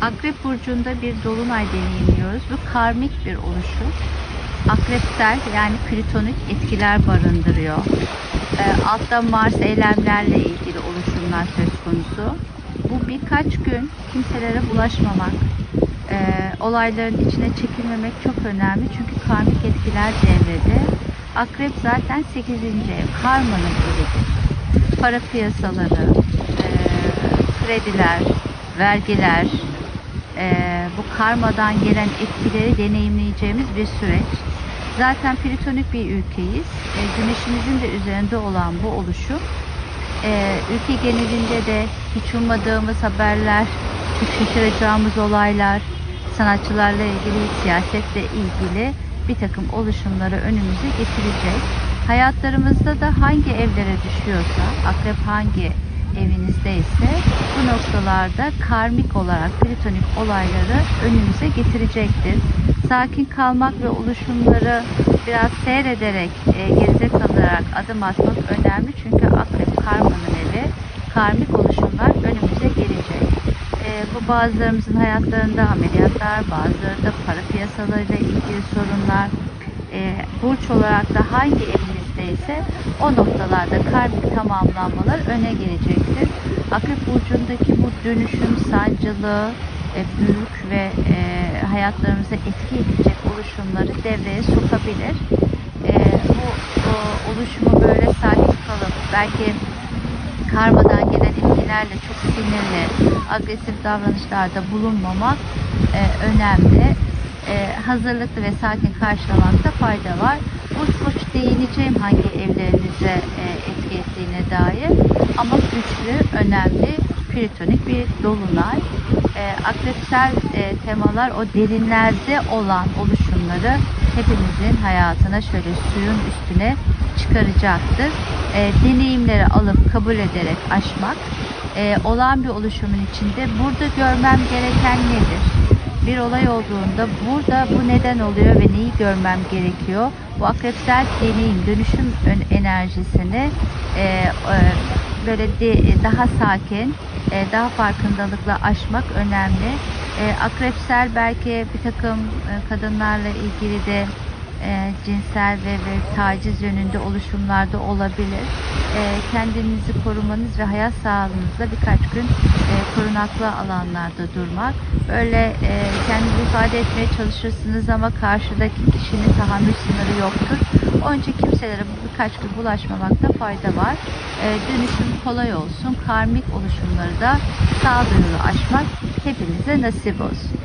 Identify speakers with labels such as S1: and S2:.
S1: Akrep burcunda bir dolunay deneyimliyoruz. Bu karmik bir oluşum. Akrepsel yani plütonik etkiler barındırıyor. Ee, altta Mars eylemlerle ilgili oluşumlar söz konusu. Bu birkaç gün kimselere bulaşmamak, e, olayların içine çekilmemek çok önemli. Çünkü karmik etkiler devrede. Akrep zaten 8. ev, karmanın evidir. Para piyasaları, e, krediler, vergiler, e, bu karmadan gelen etkileri deneyimleyeceğimiz bir süreç. Zaten plütonik bir ülkeyiz. E, güneşimizin de üzerinde olan bu oluşum e, ülke genelinde de hiç ummadığımız haberler, hiç şaşıracağımız olaylar, sanatçılarla ilgili, siyasetle ilgili bir takım oluşumları önümüze getirecek. Hayatlarımızda da hangi evlere düşüyorsa, akrep hangi evinizdeyse bu noktalarda karmik olarak plütonik olayları önümüze getirecektir. Sakin kalmak ve oluşumları biraz seyrederek, e, geride kalarak adım atmak önemli. Çünkü akrep karmanın evi, karmik oluşumlar önümüze gelecek. E, bu bazılarımızın hayatlarında ameliyatlar, bazıları da para piyasalarıyla ilgili sorunlar, e, burç olarak da hangi evinizdeyse o noktalarda karmik tamamlanmalar öne gelecektir. Akrep burcundaki bu dönüşüm sancılı, e, büyük ve e, hayatlarımıza etki edecek oluşumları devreye sokabilir. E, bu o, oluşumu böyle sakin kalıp belki karmadan gelen etkilerle çok sinirli, agresif davranışlarda bulunmamak e, önemli. Hazırlıklı ve sakin karşılamakta fayda var. Burç burç değineceğim hangi evlerinize e, etki ettiğine dair. Ama güçlü, önemli, plütonik bir dolunay. E, akrepsel temalar o derinlerde olan oluşumları hepimizin hayatına şöyle suyun üstüne çıkaracaktır. E, deneyimleri alıp kabul ederek aşmak e, olan bir oluşumun içinde burada görmem gereken nedir? Bir olay olduğunda burada bu neden oluyor ve neyi görmem gerekiyor? Bu akrepsel deneyim, dönüşüm ön- enerjisini e, e, böyle de, daha sakin, e, daha farkındalıkla aşmak önemli. E, akrepsel belki bir takım e, kadınlarla ilgili de e, cinsel ve, ve taciz yönünde oluşumlarda olabilir. E, kendinizi korumanız ve hayat sağlığınızda birkaç gün e, korunaklı alanlarda durmak. Böyle e, kendinizi ifade etmeye çalışırsınız ama karşıdaki kişinin tahammül sınırı yoktur. Onun için kimselere birkaç gün bulaşmamakta fayda var. E, dönüşüm kolay olsun. Karmik oluşumları da sağduyulu aşmak hepinize nasip olsun.